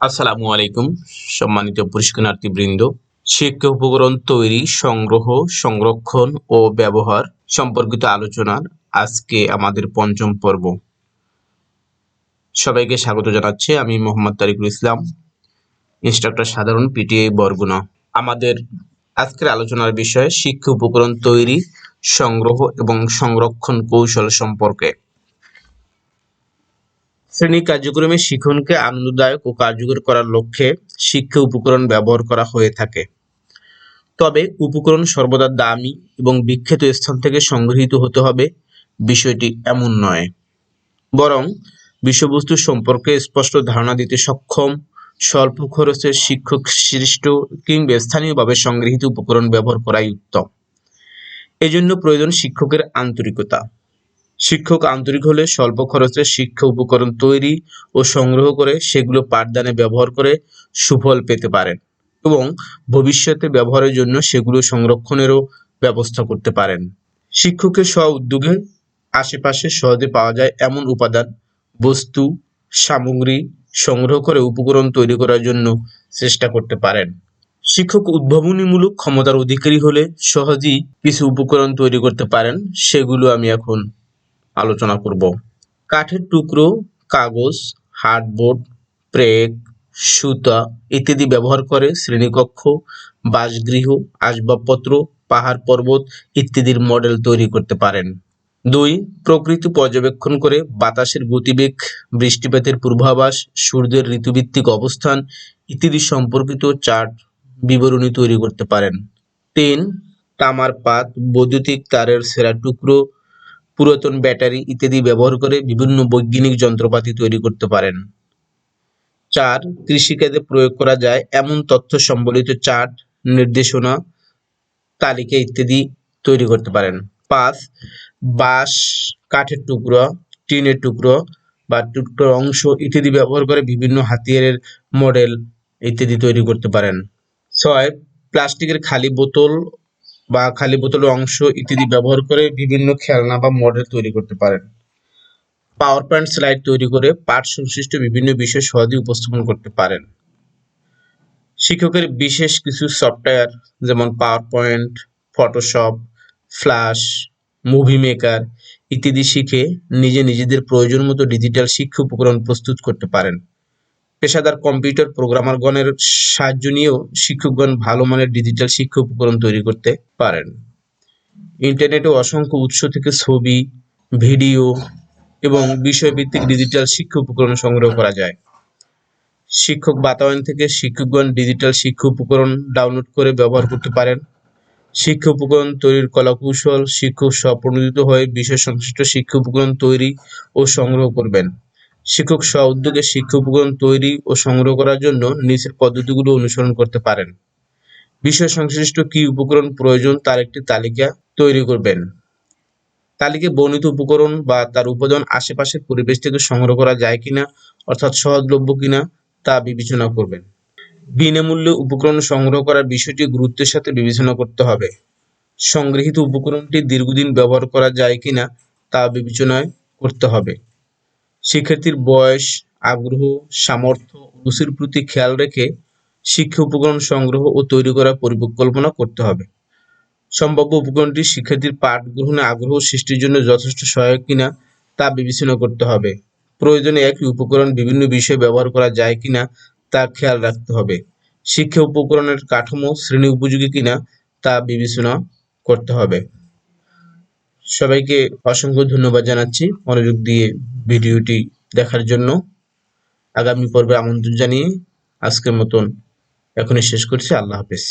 আসসালামু আলাইকুম, সম্মানিত পুরস্কারার্থী বৃন্দ শিক্ষা উপকরণ তৈরি, সংগ্রহ, সংরক্ষণ ও ব্যবহার সম্পর্কিত আলোচনার আজকে আমাদের পঞ্চম পর্ব। সবাইকে স্বাগত জানাচ্ছি, আমি মোহাম্মদ তারিকুল ইসলাম, ইনস্ট্রাক্টর সাধারণ পিটিআই বরগুনা। আমাদের আজকের আলোচনার বিষয় শিক্ষা উপকরণ তৈরি, সংগ্রহ এবং সংরক্ষণ কৌশল সম্পর্কে। শ্রেণি কার্যক্রমে শিক্ষণকে আনন্দদায়ক ও কার্যকর করার লক্ষ্যে শিক্ষা উপকরণ ব্যবহার করা হয়ে থাকে। তবে উপকরণ সর্বদা দামি এবং বিখ্যাত স্থান থেকে সংগৃহীত হতে হবে, বিষয়টি এমন নয়। বরং বিষয়বস্তু সম্পর্কে স্পষ্ট ধারণা দিতে সক্ষম, স্বল্প খরচে শিক্ষক সৃষ্ট কিংবা স্থানীয়ভাবে সংগৃহীত উপকরণ ব্যবহার করাই উত্তম। এজন্য প্রয়োজন শিক্ষকের আন্তরিকতা। শিক্ষক আন্তরিক হলে স্বল্প খরচে শিক্ষা উপকরণ তৈরি ও সংগ্রহ করে সেগুলো পাঠদানে ব্যবহার করে সুফল পেতে পারেন এবং ভবিষ্যতে ব্যবহারের জন্য সেগুলো সংরক্ষণেরও ব্যবস্থা করতে পারেন। শিক্ষকের স্ব উদ্যোগে আশেপাশে সহজে পাওয়া যায় এমন উপাদান, বস্তু, সামগ্রী সংগ্রহ করে উপকরণ তৈরি করার জন্য চেষ্টা করতে পারেন। শিক্ষক উদ্ভাবনীমূলক ক্ষমতার অধিকারী হলে সহজেই কিছু উপকরণ তৈরি করতে পারেন, সেগুলো আমি এখন আলোচনা করব। কাঠের টুকরো, কাগজ, হার্ডবোর্ড প্রেক সুতা ইত্যাদি ব্যবহার করে শ্রেণীকক্ষ, বাসগৃহ, আসবাবপত্র, পাহাড় পর্বত ইত্যাদির মডেল তৈরি করতে পারেন। দুই, প্রকৃতি পর্যবেক্ষণ করে বাতাসের গতিবেগ, বৃষ্টিপাতের পূর্বাভাস, সূর্যের ঋতুভিত্তিক অবস্থান ইত্যাদি সম্পর্কিত চার্ট বিবরণী তৈরি করতে পারেন। তিন, তামার পাত, বৈদ্যুতিক তারের সেরা টুকরো পুরাতন ব্যাটারি ইত্যাদি ব্যবহার করে বিভিন্ন বৈজ্ঞানিক যন্ত্রপাতি তৈরি করতে পারেন। চার, কৃষিকাজে প্রয়োগ করা যায় এমন তথ্য সম্বলিত চার্ট, নির্দেশনা, তালিকা ইত্যাদি তৈরি করতে পারেন। পাঁচ, বাঁশ, কাঠের টুকরো, টিনের টুকরো বা টুকরোর অংশ ইত্যাদি ব্যবহার করে বিভিন্ন হাতিয়ারের মডেল ইত্যাদি তৈরি করতে পারেন। ছয়, প্লাস্টিকের খালি বোতল বা খালি বোতলের অংশ ইত্যাদি ব্যবহার করে বিভিন্ন খেলনা বা মডেল তৈরি করতে পারেন। পাওয়ার পয়েন্ট স্লাইড তৈরি করে পাঠ সংশ্লিষ্ট বিভিন্ন বিষয় সহজে উপস্থাপন করতে পারেন। শিক্ষকের বিশেষ কিছু সফটওয়্যার যেমন PowerPoint Photoshop Flash Movie Maker ইত্যাদি শিখে নিজে নিজেদের প্রয়োজন মতো ডিজিটাল শিক্ষা উপকরণ প্রস্তুত করতে পারেন। পেশাদার কম্পিউটার প্রোগ্রামারগণের সাহায্য নিয়েও শিক্ষকগণ ভালো মানের ডিজিটাল শিক্ষা উপকরণ তৈরি করতে পারেন। ইন্টারনেটে অসংখ্য উৎস থেকে ছবি, ভিডিও এবং বিষয়ভিত্তিক ডিজিটাল শিক্ষা উপকরণ সংগ্রহ করা যায়। শিক্ষক বাতায়ন থেকে শিক্ষকগণ ডিজিটাল শিক্ষা উপকরণ ডাউনলোড করে ব্যবহার করতে পারেন। শিক্ষা উপকরণ তৈরির কলাকৌশল শিক্ষক স্বপ্রণোদিত হয়ে বিষয় সংশ্লিষ্ট শিক্ষা উপকরণ তৈরি ও সংগ্রহ করবেন। শিক্ষক স্ব উদ্যোগে শিক্ষা উপকরণ তৈরি ও সংগ্রহ করার জন্য নিচের পদ্ধতিগুলো অনুসরণ করতে পারেন। বিষয় সংশ্লিষ্ট কি উপকরণ প্রয়োজন তার একটি তালিকা তৈরি করবেন। তালিকায় বর্ণিত উপকরণ বা তার উপাদান আশেপাশের পরিবেশ থেকে সংগ্রহ করা যায় কিনা, অর্থাৎ সহজলভ্য কিনা, তা বিবেচনা করবেন। বিনামূল্যে উপকরণ সংগ্রহ করার বিষয়টি গুরুত্বের সাথে বিবেচনা করতে হবে। সংগৃহীত উপকরণটি দীর্ঘদিন ব্যবহার করা যায় কিনা, তা বিবেচনায় করতে হবে। শিক্ষার্থীর বয়স, আগ্রহ, সামর্থ্য রুচির প্রতি খেয়াল রেখে শিক্ষা উপকরণ সংগ্রহ ও তৈরি করার পরিকল্পনা করতে হবে। সম্ভাব্য উপকরণটি শিক্ষার্থীর পাঠ গ্রহণে আগ্রহ সৃষ্টির জন্য যথেষ্ট সহায়ক কিনা তা বিবেচনা করতে হবে। প্রয়োজনে একই উপকরণ বিভিন্ন বিষয়ে ব্যবহার করা যায় কিনা তা খেয়াল রাখতে হবে। শিক্ষা উপকরণের কাঠামো, শ্রেণি উপযোগী কিনা তা বিবেচনা করতে হবে। সবাইকে অসংখ্য ধন্যবাদ জানাচ্ছি মনোযোগ দিয়ে ভিডিওটি দেখার জন্য। আগামী পর্বে আমন্ত্রণ জানিয়ে আজকের মতন এখনই শেষ করছি। আল্লাহ হাফেজ।